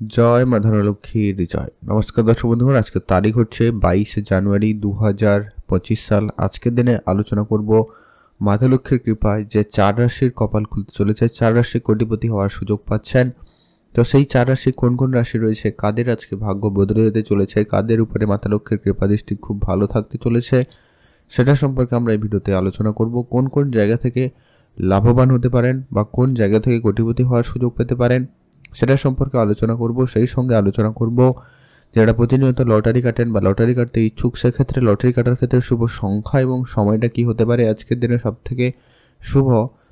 জয় মা ধনলক্ষ্মীর জয়। নমস্কার দর্শক বন্ধুগণ, আজকের তারিখ হচ্ছে বাইশে জানুয়ারি দু হাজার পঁচিশ সাল। আজকের দিনে আলোচনা করব মাতা লক্ষ্মীর কৃপায় যে চার রাশির কপাল খুলতে চলেছে, চার রাশি কোটিপতি হওয়ার সুযোগ পাচ্ছেন। তো সেই চার রাশি কোন কোন রাশি রয়েছে, কাদের আজকে ভাগ্য বদলে যেতে চলেছে, কাদের উপরে মাতা লক্ষ্মীর কৃপা দৃষ্টি খুব ভালো থাকতে চলেছে, সেটা সম্পর্কে আমরা এই ভিডিওতে আলোচনা করব। কোন কোন জায়গা থেকে লাভবান হতে পারেন বা কোন জায়গা থেকে কোটিপতি হওয়ার সুযোগ পেতে পারেন সেটা সম্পর্কে আলোচনা করব, সেই সঙ্গে আলোচনা করব যারা প্রতিনিয়ত লটারি কাটেন বা লটারি কাটতে ইচ্ছুক, সেক্ষেত্রে লটারি কাটার ক্ষেত্রে শুভ সংখ্যা এবং সময়টা কি হতে পারে? আজকের দিনে সব থেকে শুভ।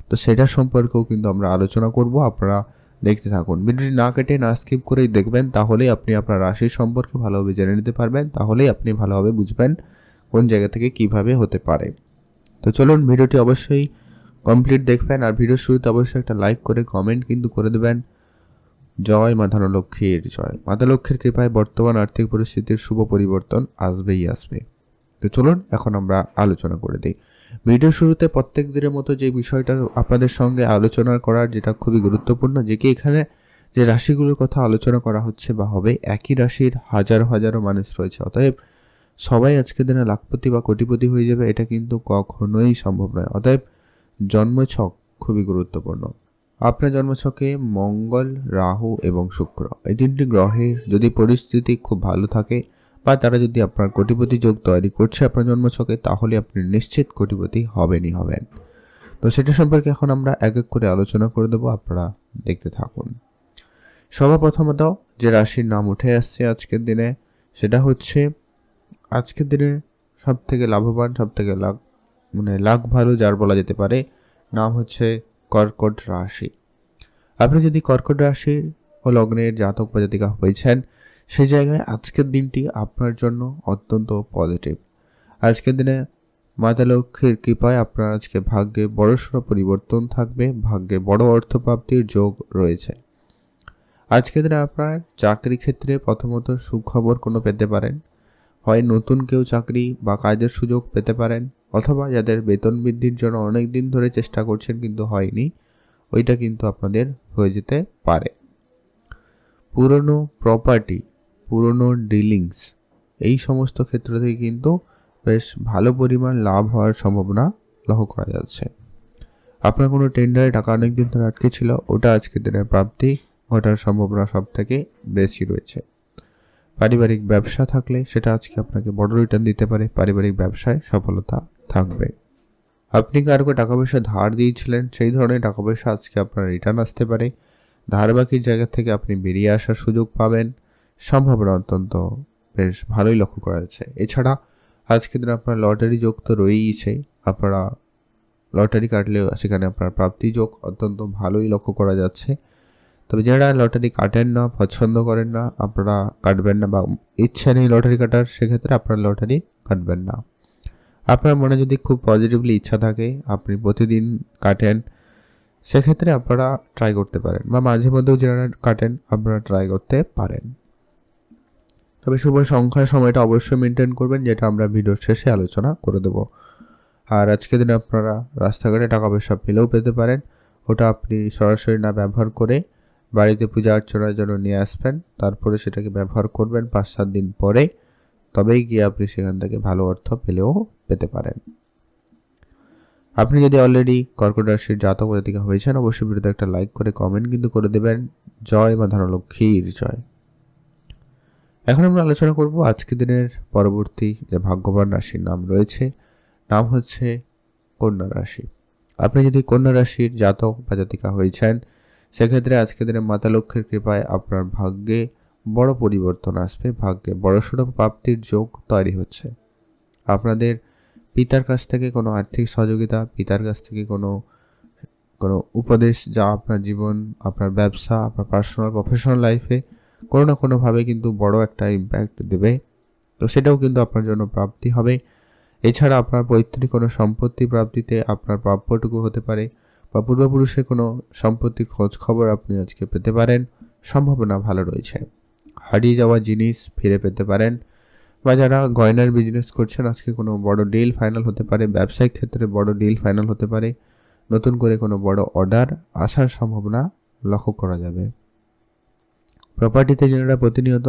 তো সেটা সম্পর্কেও কিন্তু আমরা আলোচনা করব, আপনারা দেখতে থাকুন। ভিডিওটি না কেটে, না স্কিপ করেই দেখবেন, তাহলেই আপনি আপনার রাশির সম্পর্কে ভালোভাবে জেনে নিতে পারবেন, তাহলেই আপনি ভালোভাবে বুঝবেন কোন জায়গা থেকে কীভাবে হতে পারে। তো চলুন, ভিডিওটি অবশ্যই কমপ্লিট দেখবেন, আর ভিডিওর শুরুতে অবশ্যই একটা লাইক করে, কমেন্ট কিন্তু করে দেবেন। জয় মা ধনলক্ষ্মীর জয়। মাতা লক্ষ্মীর কৃপায় বর্তমান আর্থিক পরিস্থিতির শুভ পরিবর্তন আসবেই আসবে। তো চলুন এখন আমরা আলোচনা করে দিই। ভিডিওর শুরুতে প্রত্যেক দিনের মতো যে বিষয়টা আপনাদের সঙ্গে আলোচনা করার যেটা খুবই গুরুত্বপূর্ণ, যে কি এখানে যে রাশিগুলোর কথা আলোচনা করা হচ্ছে বা হবে, একই রাশির হাজারো হাজারো মানুষ রয়েছে। অতএব সবাই আজকের দিনে লাখপতি বা কোটিপতি হয়ে যাবে, এটা কিন্তু কখনোই সম্ভব নয়। অতএব জন্মছক খুবই গুরুত্বপূর্ণ। আপনার জন্মছকে মঙ্গল, রাহু এবং শুক্র। এই তিনটি গ্রহের যদি পরিস্থিতি খুব ভালো থাকে বা তারা যদি আপনার কোটিপতি যোগ তৈরি করছে আপনার জন্মছকে, তাহলে আপনি নিশ্চিত কোটিপতি হবেনই হবেন। তো সেটা সম্পর্কে এখন আমরা এক এক করে আলোচনা করে দেবো, আপনারা দেখতে থাকুন। সর্বপ্রথমত যে রাশির নাম উঠে আসছে আজকের দিনে, সেটা হচ্ছে আজকের দিনে সব থেকে লাভবান সব থেকে লাভ মানে লাখ ভালো যার বলা যেতে পারে, নাম হচ্ছে কর্কট রাশি। আপনি যদি কর্কট রাশি ও লগ্নের জাতক বা জাতিকা হয়েছেন সেই জায়গায় আজকের দিনটি আপনার জন্য অত্যন্ত পজিটিভ আজকের দিনে মাতা লক্ষ্মীর কৃপায় আপনার আজকে ভাগ্যে বড়সড় পরিবর্তন থাকবে, ভাগ্যে বড় অর্থপ্রাপ্তির যোগ রয়েছে। আজকের দিনে আপনার চাকরি ক্ষেত্রে প্রথমত সুখবর কোনো পেতে পারেন। হয় নতুন কেউ চাকরি বা কাজের সুযোগ পেতে পারেন। অথবা যাদের বেতন বৃদ্ধির জন্য অনেক দিন ধরে চেষ্টা করছেন কিন্তু হয়নি, ওইটা কিন্তু আপনাদের হয়ে যেতে পারে। পুরনো প্রপার্টি পুরনো ডিলিংস এই সমস্ত ক্ষেত্র থেকে কিন্তু বেশ ভালো পরিমাণ লাভ হওয়ার সম্ভাবনা লক্ষ্য করা যাচ্ছে। আপনার কোনো টেন্ডারে টাকা অনেক দিন ধরে আটকে ছিল, ওটা আজকের দিনের প্রাপ্তি ঘটার সম্ভাবনা সব থেকে বেশি রয়েছে। পারিবারিক ব্যবসা থাকলে সেটা আজকে আপনাকে বড় রিটার্ন দিতে পারে, পারিবারিক ব্যবসায় সফলতা থাকবে। আপনি কারোকে টাকা পয়সা ধার দিয়েছিলেন? সেই ধরনের টাকা পয়সা আজকে আপনার রিটার্ন আসতে পারে। ধার বাকির জায়গা থেকে আপনি বেরিয়ে আসার সুযোগ পাবেন। সম্ভাবনা অত্যন্ত বেশ ভালোই লক্ষ্য করা যাচ্ছে। এছাড়া আজকের দিন আপনার লটারি যোগ তো রয়েইছে। আপনারা লটারি কাটলেও সেখানে আপনার প্রাপ্তি যোগ অত্যন্ত ভালোই লক্ষ্য করা যাচ্ছে। তবে যারা লটারি কাটেন না, পছন্দ করেন না, আপনারা কাটবেন না বা ইচ্ছা নেই লটারি কাটার, সেক্ষেত্রে আপনারা লটারি কাটবেন না। আপনার মনে যদি খুব পজিটিভলি ইচ্ছা থাকে, আপনি প্রতিদিন কাটেন, সেক্ষেত্রে আপনারা ট্রাই করতে পারেন বা মাঝে মধ্যেও যারা কাটেন, আপনারা ট্রাই করতে পারেন। তবে শুভ সংখ্যার সময়টা অবশ্যই মেনটেন করবেন, যেটা আমরা ভিডিওর শেষে আলোচনা করে দেব। আর আজকের দিনে আপনারা রাস্তাঘাটে টাকা পয়সা পেলেও পেতে পারেন, ওটা আপনি সরাসরি না ব্যবহার করে বাড়িতে পূজা অর্চনার জন্য নিয়ে আসবেন, তারপরে সেটাকে ব্যবহার করবেন পাঁচ সাত দিন পরে। তবেই গিয়ে আপনি সেখান থেকে ভালো অর্থ পেলেও পেতে পারেন। আপনি যদি অলরেডি কর্কট রাশির জাতক জাতিকা হয়েছেন, অবশ্যই ভিডিওতে একটা লাইক করে কমেন্ট কিন্তু করে দেবেন। জয় বা ধনলক্ষ্মীর জয়। এখন আমরা আলোচনা করব আজকের দিনের পরবর্তী যে ভাগ্যবান রাশির নাম রয়েছে, নাম হচ্ছে কন্যা রাশি। আপনি যদি কন্যা রাশির জাতক বা জাতিকা হয়েছেন, সেক্ষেত্রে আজকের দিনে মাতা লক্ষ্মীর কৃপায় আপনার ভাগ্যে বড় পরিবর্তন আসবে, ভাগ্যে বড়সড় প্রাপ্তির যোগ তৈরি হচ্ছে। আপনাদের পিতার কাছ থেকে কোনো আর্থিক সহযোগিতা, পিতার কাছ থেকে কোনো কোনো উপদেশ যা আপনার জীবন, আপনার ব্যবসা, আপনার পার্সোনাল প্রফেশনাল লাইফে কোনো না কোনোভাবে কিন্তু বড় একটা ইম্প্যাক্ট দেবে। তো সেটাও কিন্তু আপনার জন্য প্রাপ্তি হবে। এছাড়া আপনার পৈতৃক কোনো সম্পত্তি প্রাপ্তিতে আপনার প্রাপ্যটুকু হতে পারে বা পূর্বপুরুষের কোনো সম্পত্তির খোঁজ খবর আপনি আজকে পেতে পারেন। সম্ভাবনা ভালো রয়েছে। হারিয়ে যাওয়া জিনিস ফিরে পেতে পারেন বা যারা গয়নার বিজনেস করছেন, আজকে কোনো বড় ডিল ফাইনাল হতে পারে, ব্যবসায়িক ক্ষেত্রে বড় ডিল ফাইনাল হতে পারে, নতুন করে কোনো বড় অর্ডার আসার সম্ভাবনা লক্ষ্য করা যাবে। প্রপার্টিতে যারা প্রতিনিয়ত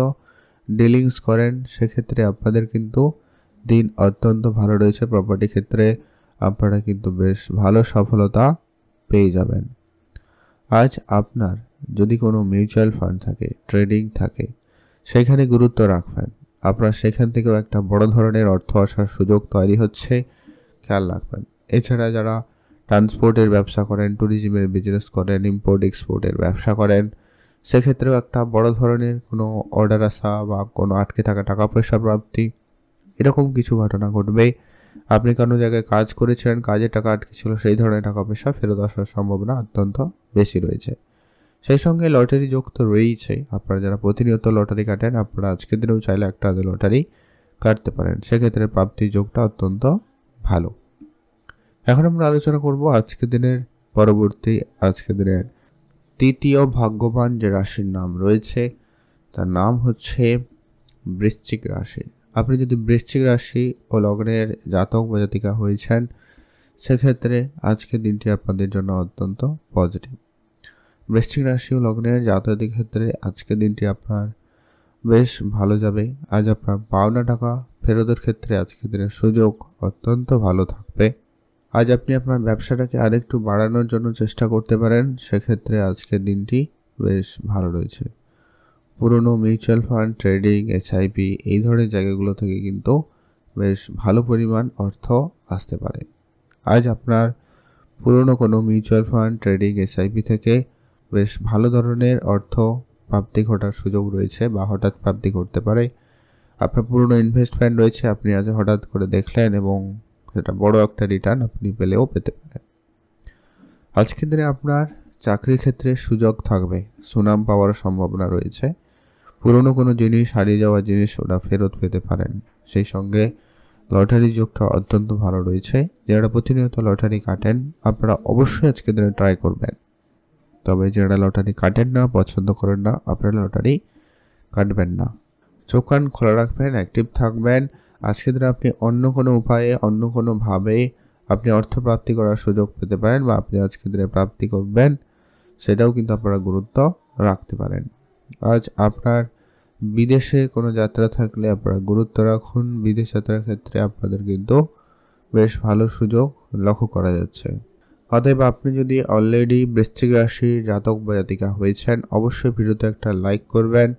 ডিলিংস করেন, সেক্ষেত্রে আপনাদের কিন্তু দিন অত্যন্ত ভালো রয়েছে। প্রপার্টি ক্ষেত্রে আপনারা কিন্তু বেশ ভালো সফলতা পেয়ে যাবেন। আজ আপনার যদি কোনো মিউচুয়াল ফান্ড থাকে ট্রেডিং থাকে সেখানে গুরুত্ব রাখবেন। আপনার সেখান থেকেও একটা বড় ধরনের অর্থ আসার সুযোগ তৈরি হচ্ছে, খেয়াল রাখবেন। এছাড়া যারা ট্রান্সপোর্টের ব্যবসা করেন, ট্যুরিজমের বিজনেস করেন ইম্পোর্ট এক্সপোর্টের ব্যবসা করেন, সেক্ষেত্রেও একটা বড় ধরনের কোনো অর্ডার আসা বা কোনো আটকে থাকা টাকা পয়সা প্রাপ্তি, এরকম কিছু ঘটনা ঘটবে। আপনি কোনো জায়গায় কাজ করেছিলেন, কাজের টাকা আটকে ছিল, সেই ধরনের টাকা পয়সা ফেরত আসার সম্ভাবনা অত্যন্ত বেশি রয়েছে। সেই সঙ্গে লটারি যোগ তো রয়েইছে আপনারা যারা প্রতিনিয়ত লটারি কাটেন, আপনারা আজকের দিনেও চাইলে একটা আধে লটারি কাটতে পারেন। সেক্ষেত্রে প্রাপ্তি যোগটা অত্যন্ত ভালো। এখন আমরা আলোচনা করব আজকের দিনের পরবর্তী, আজকের দিনের তৃতীয় ভাগ্যবান যে রাশির নাম রয়েছে, তার নাম হচ্ছে বৃশ্চিক রাশি। আপনি যদি বৃশ্চিক রাশি ও লগ্নের জাতক বা জাতিকা হয়েছেন, সেক্ষেত্রে আজকের দিনটি আপনাদের জন্য অত্যন্ত পজিটিভ বৃশ্চিক রাশি ও লগ্নের জাতকের ক্ষেত্রে আজকের দিনটি আপনার বেশ ভালো যাবে। আজ আপনার পাওনা টাকা ফেরতের ক্ষেত্রে আজকের দিনের সুযোগ অত্যন্ত ভালো থাকবে। আজ আপনি আপনার ব্যবসাটাকে আরেকটু বাড়ানোর জন্য চেষ্টা করতে পারেন, সেক্ষেত্রে আজকের দিনটি বেশ ভালো রয়েছে। পুরনো মিউচুয়াল ফান্ড, ট্রেডিং, এসআইপি এই ধরনের জায়গাগুলো থেকে কিন্তু বেশ ভালো পরিমাণ অর্থ আসতে পারে। আজ আপনার পুরনো কোনো মিউচুয়াল ফান্ড, ট্রেডিং, এসআইপি থেকে বেশ ভালো ধরনের অর্থ প্রাপ্তি ঘটার সুযোগ রয়েছে বা হঠাৎ প্রাপ্তি ঘটতে পারে। আপনার পুরনো ইনভেস্টমেন্ট রয়েছে, আপনি আজ হঠাৎ করে দেখলেন এবং সেটা বড় একটা রিটার্ন আপনি পেলেও পেতে পারেন। আজকের দিনে আপনার চাকরির ক্ষেত্রে সুযোগ থাকবে, সুনাম পাওয়ার সম্ভাবনা রয়েছে। পুরনো কোনো জিনিস হারিয়ে যাওয়া জিনিস ওটা ফেরত পেতে পারেন। সেই সঙ্গে লটারি যোগটা অত্যন্ত ভালো রয়েছে, যারা প্রতিনিয়ত লটারি কাটেন, আপনারা অবশ্যই আজকের দিনে ট্রাই করবেন। তবে যারা লটারি কাটেন না, পছন্দ করেন না, আপনারা লটারি কাটবেন না। চোখ কান খোলা রাখবেন অ্যাক্টিভ থাকবেন। আজকের দিনে আপনি অন্য কোনো উপায়ে, অন্য কোনোভাবে আপনি অর্থ প্রাপ্তি করার সুযোগ পেতে পারেন বা আপনি আজকের দিনে প্রাপ্তি করবেন, সেটাও কিন্তু আপনারা গুরুত্ব রাখতে পারেন। আজ আপনার বিদেশে কোনো যাত্রা থাকলে আপনারা গুরুত্ব রাখুন। বিদেশ যাত্রার ক্ষেত্রে আপনাদের কিন্তু বেশ ভালো সুযোগ লক্ষ্য করা যাচ্ছে। অতএব আপনি যদি অলরেডি বৃশ্চিক রাশির জাতক বা জাতিকা হয়েছেন, অবশ্যই ভিডিওতে একটা লাইক করবেন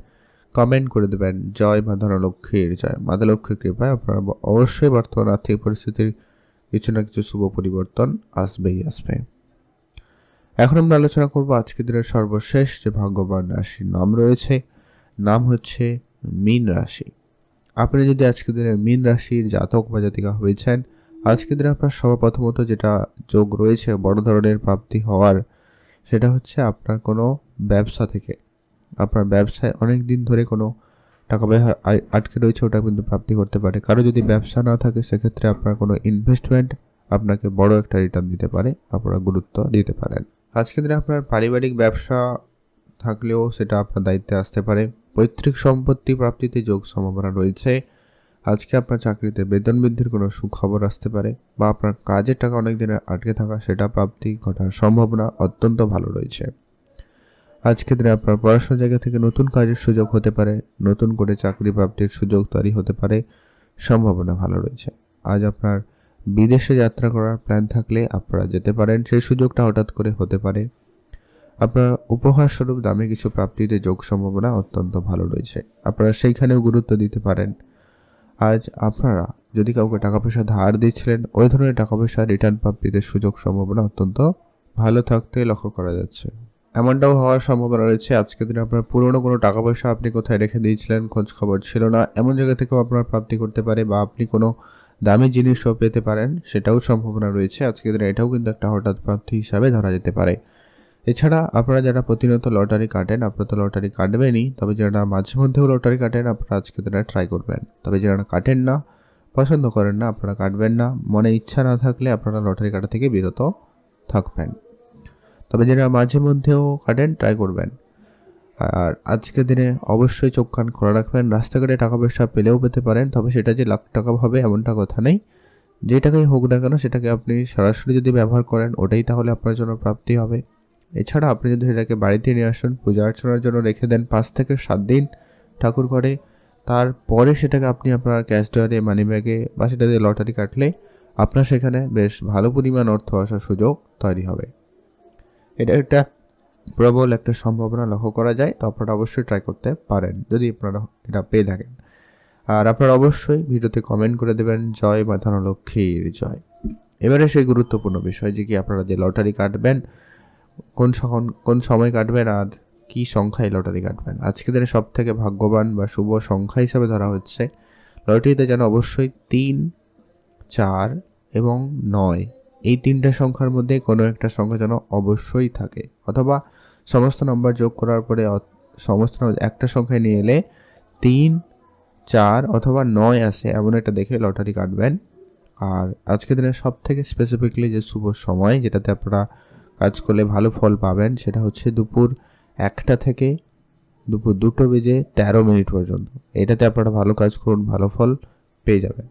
কমেন্ট করে দেবেন। জয় মা ধনলক্ষ্মীর, জয় মাতা লক্ষ্মীর কৃপায় আপনার অবশ্যই বর্তমান আর্থিক পরিস্থিতির কিছু না কিছু শুভ পরিবর্তন আসবেই আসবে। এখন আমরা আলোচনা করব আজকের দিনের সর্বশেষ যে ভাগ্যবান রাশির নাম রয়েছে, নাম হচ্ছে মীন রাশি। আপনি যদি আজকের দিনে মীন রাশির জাতক বা জাতিকা হয়েছেন আজকের দিনে আপনার সর্বপ্রথমত যেটা যোগ রয়েছে, বড় ধরনের প্রাপ্তি হওয়ার, সেটা হচ্ছে আপনার কোনো ব্যবসা থেকে। আপনার ব্যবসায় অনেক দিন ধরে কোনো টাকা পয়সা আটকে রয়েছে, ওটা কিন্তু প্রাপ্তি করতে পারে। কারও যদি ব্যবসা না থাকে, সেক্ষেত্রে আপনার কোনো ইনভেস্টমেন্ট আপনাকে বড় একটা রিটার্ন দিতে পারে, আপনারা গুরুত্ব দিতে পারেন। আজকের দিনে আপনার পারিবারিক ব্যবসা থাকলেও সেটা আপনার দায়িত্বে আসতে পারে। পৈতৃক সম্পত্তি প্রাপ্তিতে যোগ সম্ভাবনা রয়েছে। আজকে আপনার চাকরিতে বেতন বৃদ্ধির কোনো সুখবর আসতে পারে বা আপনার কাজের টাকা অনেক দিনের আটকে থাকা সেটা প্রাপ্তি ঘটার সম্ভাবনা অত্যন্ত ভালো রয়েছে। আজকে দিনে আপনার পড়াশোনার জায়গা থেকে নতুন কাজের সুযোগ হতে পারে, নতুন করে চাকরি প্রাপ্তির সুযোগ তৈরি হতে পারে, সম্ভাবনা ভালো রয়েছে। আজ আপনার বিদেশে যাত্রা করার প্ল্যান থাকলে আপনারা যেতে পারেন, সেই সুযোগটা হঠাৎ করে হতে পারে। আপনার উপহার স্বরূপ দামে কিছু প্রাপ্তিতে যোগ সম্ভাবনা অত্যন্ত ভালো রয়েছে। আপনারা সেইখানেও গুরুত্ব দিতে পারেন। আজ আপনারা যদি কাউকে টাকা পয়সা ধার দিয়েছিলেন ওই ধরনের টাকা পয়সা রিটার্ন প্রাপ্তিতে সুযোগ সম্ভাবনা অত্যন্ত ভালো থাকতে লক্ষ্য করা যাচ্ছে। এমনটাও হওয়ার সম্ভাবনা রয়েছে আজকের দিনে আপনার পুরনো কোনো টাকা পয়সা আপনি কোথায় রেখে দিয়েছিলেন খোঁজ খবর ছিল না। এমন জায়গা থেকেও আপনার প্রাপ্তি করতে পারে বা আপনি কোনো দামি জিনিসও পেতে পারেন, সেটাও সম্ভাবনা রয়েছে। আজকের দিনে এটাও কিন্তু একটা হঠাৎ প্রাপ্তি হিসাবে ধরা যেতে পারে। এছাড়া আপনারা যারা প্রতিনিয়ত লটারি কাটেন, আপনারা তো লটারি কাটবেনই, তবে যারা মাঝে মধ্যেও লটারি কাটেন, আপনারা আজকে তারা ট্রাই করবেন। তবে যারা কাটেন না, পছন্দ করেন না, আপনারা কাটবেন না, মনে ইচ্ছা না থাকলে আপনারা লটারি কাটা থেকে বিরত থাকবেন। তবে যারা মাঝে মধ্যেও কাটেন ট্রাই করবেন। আর আজকের দিনে অবশ্যই চোখ কান খোলা রাখবেন, রাস্তাঘাটে টাকা পয়সা পেলেও পেতে পারেন, তবে সেটা যে লাখ টাকা হবে এমনটা কথা নেই। যে টাকাই হোক না কেন, সেটাকে আপনি সরাসরি যদি ব্যবহার করেন, ওটাই তাহলে আপনার জন্য প্রাপ্তি হবে। এছাড়া আপনি যদি সেটাকে বাড়িতে নিয়ে আসুন, পূজা অর্চনার জন্য রেখে দেন পাঁচ থেকে সাত দিন ঠাকুর ঘরে, তারপরে সেটাকে আপনি আপনার ক্যাশ ডয়ারে মানি ব্যাগে বা সেটা দিয়ে লটারি কাটলে আপনার সেখানে বেশ ভালো পরিমাণ অর্থ আসার সুযোগ তৈরি হবে। এটা একটা প্রবল একটা সম্ভাবনা লক্ষ্য করা যায়, তো আপনারা অবশ্যই ট্রাই করতে পারেন যদি আপনারা এটা পেয়ে থাকেন। আর আপনারা অবশ্যই ভিডিওতে কমেন্ট করে দেবেন, জয় মাথানো লক্ষ্মীর জয়। এবারে সেই গুরুত্বপূর্ণ বিষয় যে কি আপনারা যে লটারি কাটবেন কোন কোন সময় কাটবেন আর কি সংখ্যায় লটারি কাটবেন? আজকে দিনে সব থেকে ভাগ্যবান বা শুভ সংখ্যা হিসাবে ধরা হচ্ছে লটারিতে যেন অবশ্যই তিন, চার এবং নয়। এই তিনটা সংখ্যার মধ্যে কোনো একটা সংখ্যা যেন অবশ্যই থাকে অথবা সমস্ত নম্বর যোগ করার পরে সমস্ত একটা সংখ্যায় নিয়ে এলে তিন, চার অথবা নয় আসে এমন একটা দেখে লটারি কাটবেন। আর আজকের দিনে সব থেকে স্পেসিফিকলি যে শুভ সময় যেটাতে আপনারা কাজ করলে ভালো ফল পাবেন, সেটা হচ্ছে দুপুর একটা থেকে দুপুর দুটো বেজে তেরো মিনিট পর্যন্ত। এটাতে আপনারা ভালো কাজ করুন, ভালো ফল পেয়ে যাবেন।